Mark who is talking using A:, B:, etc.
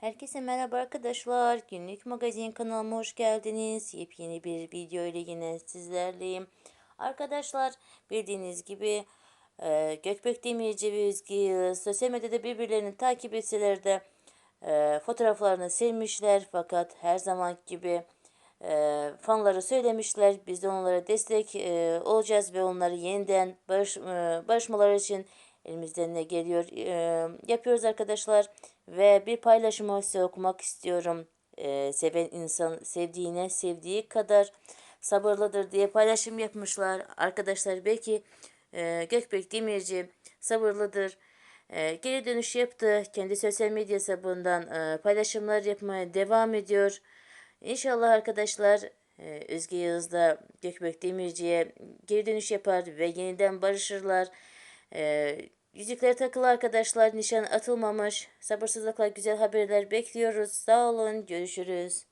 A: Herkese merhaba arkadaşlar. Günlük magazin kanalıma hoş geldiniz. Yepyeni bir video ile yine sizlerleyim. Arkadaşlar bildiğiniz gibi e, Gökbek Demirci ve Özge Yağız sosyal medyada birbirlerini takip etseler de e, fotoğraflarını silmişler. Fakat her zaman gibi e, fanları söylemişler. Biz de onlara destek e, olacağız ve onları yeniden barış, e, barışmaları için elimizden ne geliyor e, yapıyoruz arkadaşlar. Ve bir paylaşımı size okumak istiyorum. E, seven insan sevdiğine sevdiği kadar sabırlıdır diye paylaşım yapmışlar. Arkadaşlar belki e, Gökbek Demirci sabırlıdır. E, geri dönüş yaptı. Kendi sosyal medya hesabından e, paylaşımlar yapmaya devam ediyor. İnşallah arkadaşlar e, Özge Yağız da Gökbek Demirci'ye geri dönüş yapar ve yeniden barışırlar. E, yüzükler takılı arkadaşlar nişan atılmamış. Sabırsızlıkla güzel haberler bekliyoruz. Sağ olun görüşürüz.